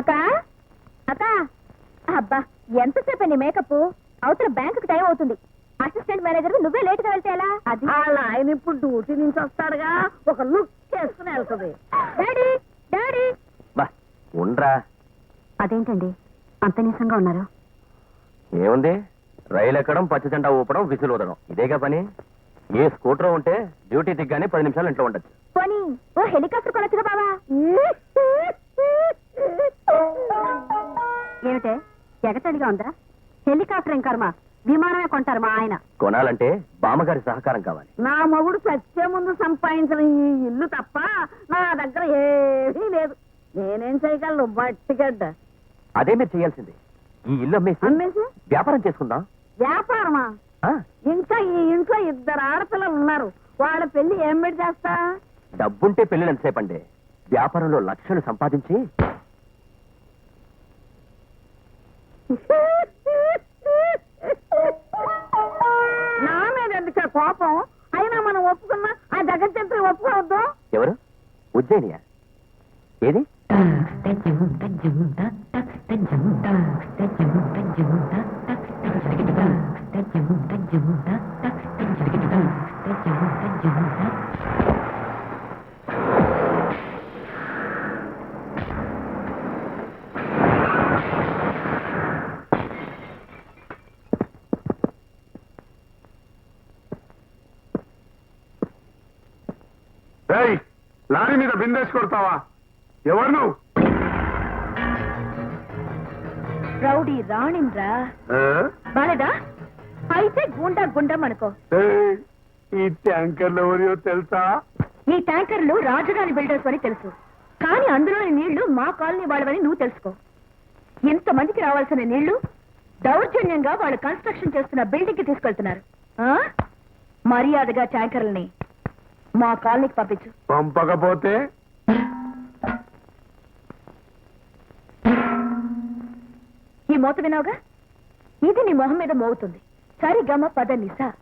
అక్క? అక్క? అబ్బా ఎంతసేపు నీ మేకప్? అవతల బ్యాంకుకి టైం అవుతుంది. అసిస్టెంట్ మేనేజర్ నువ్వే లేట్గా వెళ్తే ఎలా అది? వాళ్ళ ఆయన ఇప్పుడు డ్యూటీ నుంచి వస్తాడుగా. ఒక లుక్ చేసుకుని వెళ్తుంది. Daddy daddy. బా ఉండ్రా. అదేంటండి? అంత నీసంగా ఉన్నారు. ఏముంది? రైలు ఎక్కడం పచ్చ జెండా ఊపడం విసులు ఊదడం. ఇదేగా పని? ఏ స్కూటర్ ఉంటే డ్యూటీ దిగ్గానే పది నిమిషాలు ఇంట్లో ఉండొచ్చు. పోనీ ఓ హెలికాప్టర్ కొనొచ్చుగా బావా. ఏమిటే? ఎగతడిగా ఉందా? హెలికాప్టర్ ఏం కర్మ? విమానమే కొంటారు మా ఆయన. కొనాలంటే బామ్మగారి సహకారం కావాలి. నా మొగుడు చచ్చే ముందు సంపాదించిన ఈ ఇల్లు తప్ప నా దగ్గర ఏమీ లేదు. నేనేం చేయగలను? బట్టిగడ్డ అదే మీరు చేయాల్సింది. ఈ ఇల్లు అమ్మేసి అమ్మేసి? వ్యాపారం చేసుకుందాం. వ్యాపారమా? ఆ, ఇంకా ఈ ఇంట్లో ఇద్దరు ఆడపిల్లలు ఉన్నారు. వాళ్ళ పెళ్ళి ఏం పెట్టి చేస్తా? డబ్బుంటే పెళ్ళిళ్ళు ఎంతసేపు అండి? వ్యాపారంలో లక్షలు సంపాదించి నా మీద ఎందుకు కోపం? అయినా మనం ఒప్పుకున్నా ఆ జగత్యంత్రి ఒప్పుకోవద్దు. ఎవరు? ఉజ్జయినియా? ఏది? ఏయ్ లారీ మీద బిందేసి కొడతావా? ఎవరు నువ్వు? రౌడీ రాణింద్రా. ఏ? బాలేదా? అయితే గుండా గుండం అనుకో. ఏయ్, ఈ ట్యాంకర్లు ఎవరియో తెలుసా? ఈ ట్యాంకర్లు రాజధాని బిల్డర్స్ అని తెలుసు. కానీ అందులోని నీళ్ళు మా కాలనీ వాళ్ళవని నువ్వు తెలుసుకో. ఎంతమందికి రావాల్సిన నీళ్ళు దౌర్జన్యంగా వాళ్ళు కన్స్ట్రక్షన్ చేస్తున్న బిల్డింగ్కి తీసుకెళ్తున్నారు. ఆ? మర్యాదగా ట్యాంకర్లని మా కాలనీకి పంపించు. పంపకపోతే? ఈ మోత వినావుగా? ఇది నీ మొహం మీద మోగుతుంది. సరిగమ పద నిసా.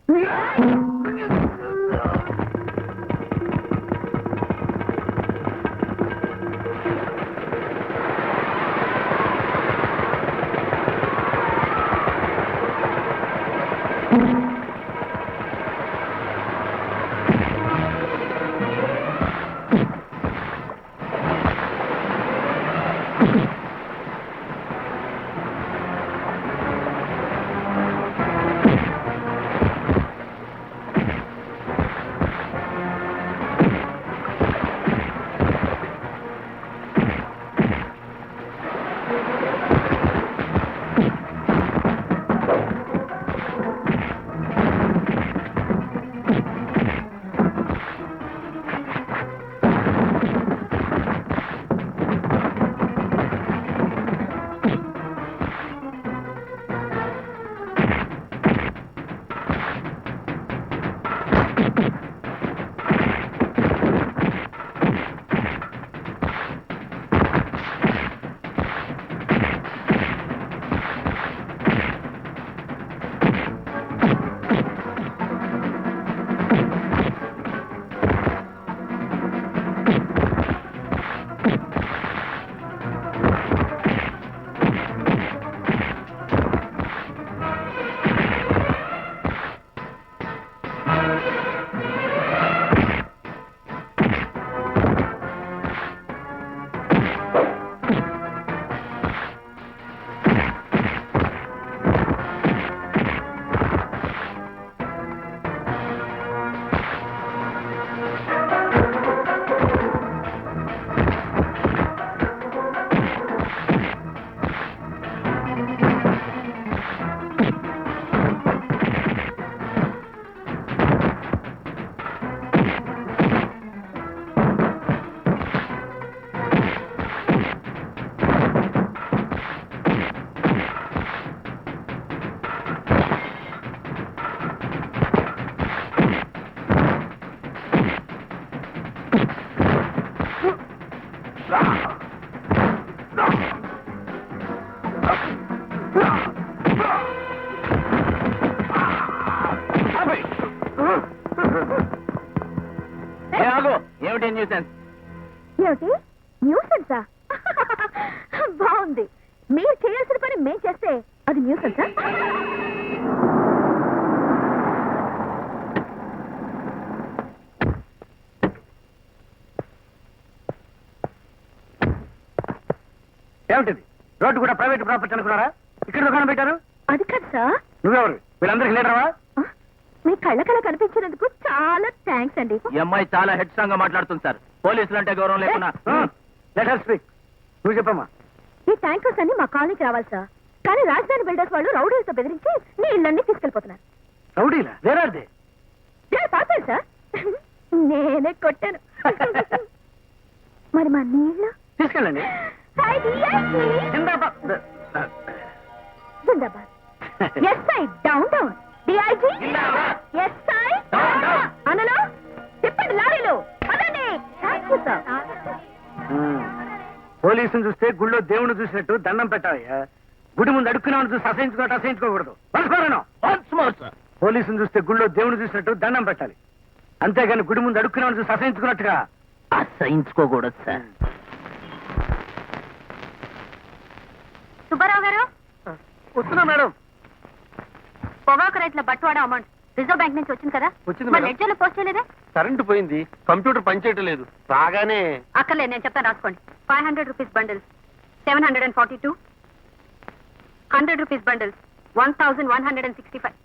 న్యూసెన్స్ ఏమిటి? న్యూసెన్సా? బాగుంది. మీరు చేయాల్సిన పని మేం చేస్తే అది న్యూసెన్సా? ఏమిటిది? రోడ్డు కూడా ప్రైవేట్ ప్రాపర్టీ అనుకున్నారా? ఇక్కడ దుకాణం పెట్టారు? అది కాదు సార్. నువ్వెవరు? వీళ్ళందరికీ లీడరవా మీ కళ్ళకళ కనిపించినందుకు చాలా థ్యాంక్స్ అండి. ఈ అమ్మాయి చాలా హెడ్ సాంగ్ మాట్లాడుతుంది సార్. పోలీసులు అంటే గౌరవం లేకుండా. స్పీక్ నువ్వు చెప్పమ్మా. ఈ ట్యాంకర్స్ అన్ని మా కాలనీకి రావాలి సార్. కానీ రాజధాని బిల్డర్స్ వాళ్ళు రౌడీలతో బెదిరించి నీ ఇళ్ళన్నీ తీసుకెళ్ళిపోతున్నారు రౌడీలా? పాపాను సార్? నేనే కొట్టాను. మరి మా నీళ్ళు? తీసుకెళ్ళండి. జిందాబాద్. జిందాబాద్. SI down down DIG. SI లారీలు. పదండి. పోలీసుని చూస్తే గుళ్ళో దేవుని చూసినట్టు దండం పెట్టాలయ్యా గుడి ముందు అడుక్కున్నామని చూసి అసహించుకోవటం అసహించుకోకూడదు. పోలీసుని చూస్తే గుళ్ళో దేవుని చూసినట్టు దండం పెట్టాలి. అంతేగాని గుడి ముందు అడుక్కున్నామని చూసి అసహించుకున్నట్టుగా. అసహించుకోకూడదు సార్ సుబ్బారావు గారు? వస్తున్నా మేడం. పొగాకు రైతుల బట్టువాడ అమౌంట్? రిజర్వ్ బ్యాంక్ నుంచి వచ్చింది కదా? వచ్చింది మరి మేడం. లెడ్జర్లో పోస్ట్ చేయలేదా? కరెంటు పోయింది. కంప్యూటర్ పనిచేయటం లేదు రాగానే అక్కర్లేదు నేను చెప్తాను రాసుకోండి. Five hundred rupees bundles seven hundred and forty two hundred rupees bundles one thousand one hundred and sixty five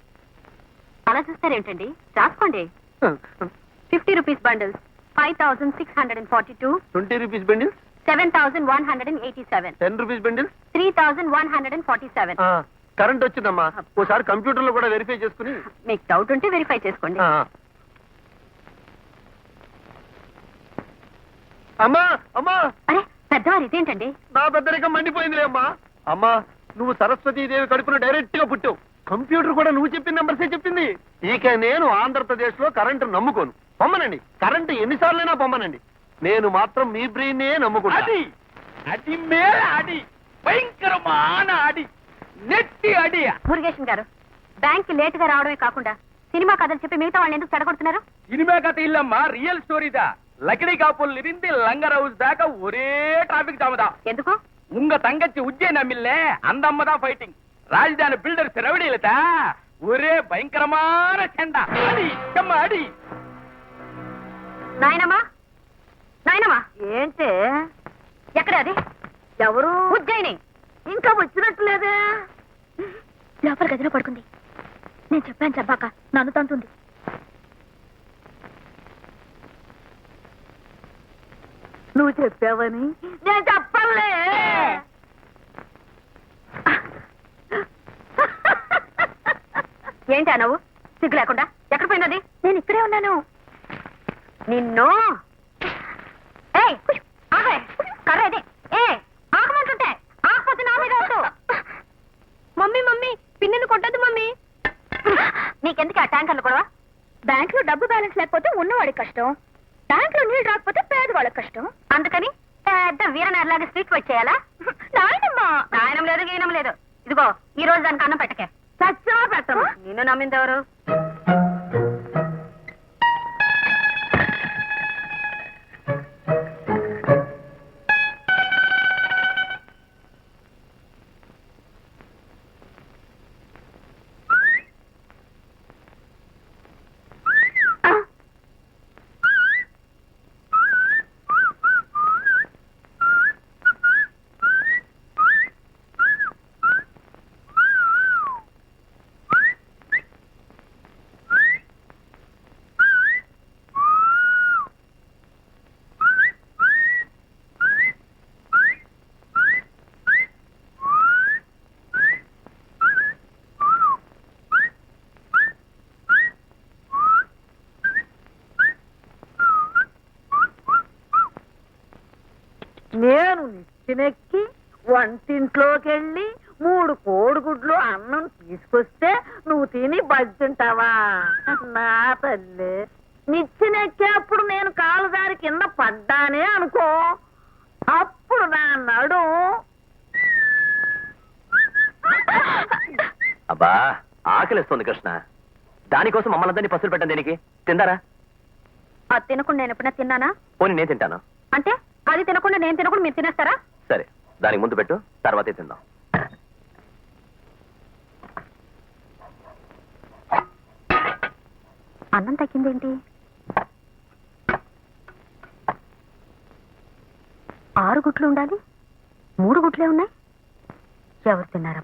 అలా చూస్తారేంటండి రాసుకోండి. Fifty rupees bundles five thousand six hundred and forty two twenty rupees bundles seven thousand one hundred and eighty seven ten rupees bundles three thousand one hundred and forty seven current వచ్చిందమ్మా. ఓసారి కంప్యూటర్లో కూడా verify చేసుకుని. మీకు doubt ఉంటే verify చేసుకోండి. అమ్మా అమ్మా. అరే పెద్దవారు ఇదేంటండి? నా పెద్దరికం మండిపోయిందిలే అమ్మా. అమ్మా నువ్వు సరస్వతీదేవి కడుపున డైరెక్ట్గా పుట్టావు. కంప్యూటర్ కూడా నువ్వు చెప్పిన నంబర్సే చెప్పింది? ఇక నేను ఆంధ్రప్రదేశ్లో కరెంటు నమ్ముకోను. పొమ్మనండి. కరెంటు ఎన్నిసార్లైనా పొమ్మనండి. నేను మాత్రం మీ బ్రెయిన్ నమ్ముకుంటా. అది అది మేల అడి. భయంకరமான అడి. నెట్టి అడి మురుగేషన్ గారు బ్యాంక్ లేట్ గా రావడమే కాకుండా సినిమా కథలు చెప్పి మిగతా వాళ్ళని ఎందుకు చెడగొడుతున్నారు இனிமே கதை இல்லம்மா ரியல் ஸ்டோரி தான் லக்கடி காப்பூர்ல இருந்து லங்கர் ஹவுஸ் தாக்க ஒரே டிராபிக் ஜாம் தான் ఎందుకు உங்க தங்கச்சி உஜ்ஜயன் அம்மில்ல அந்த அம்மா தான் ஃபைட்டிங் ராஜதானி பில்டர் சிறவடியில ஒரே பயங்கரமான சண்டா அடி செம்ம அடி నాయనమ్మా నాయనమ్మా ఏంటి ఎక్కడ అది ఎవరు ఉజ్జయిని ఇంకా వచ్చినట్లేదే లోపల గదిలో పడుకుంది. నేను చెప్పాను చెప్పాక నన్ను తంతుంది. నువ్వు చెప్పావని? నేను చెప్పలే ఏంటి నవ్వు? సిగ్గు లేకుండా? ఎక్కడ పోయినది నేను ఇక్కడే ఉన్నాను. నిన్ను? నీకెందుకు ఆ ట్యాంకర్లు కూడా బ్యాంక్లో డబ్బు బ్యాలెన్స్ లేకపోతే ఉన్నవాడికి కష్టం. బ్యాంక్లో నీళ్ళు రాకపోతే పేదవాళ్ళకి కష్టం. అందుకని పెద్ద వీరనర్లాగా స్ట్రీట్ ఫైట్ చేయాలా? నాయనమ్మా! నాయనం లేదు గీనం లేదు. ఇదిగో ఈ రోజు దానికి అన్నం పెట్టకే. చచ్చా పెట్టను నిన్ను నమ్మింది ఎవరు? నేను నిచ్చినెక్కి వంటింట్లోకి వెళ్ళి మూడు కోడిగుడ్లు అన్నం తీసుకొస్తే నువ్వు తిని బజ్జుంటావా నా తల్లి. నిచ్చినెక్కేప్పుడు నేను కాలు దారి కింద పడ్డానే అనుకో. అప్పుడు నా నడు. అబ్బా ఆకలిస్తుంది కృష్ణ. దానికోసం మమ్మల్ని అందరినీ పసులు పెట్టండి దేనికి? తిందారా? అది తినకుండా నేను ఎప్పుడైనా తిన్నానా? పోనీ నేను తింటాను. అంటే అది తినకుండా నేను తినకుండా మీరు తినేస్తారా? సరే దానికి ముందు పెట్టు తర్వాతే తిందాం. అన్నం తగ్గిందేంటి? ఆరు గుట్లు ఉండాలి మూడు గుట్లే ఉన్నాయి? ఎవరు తిన్నారా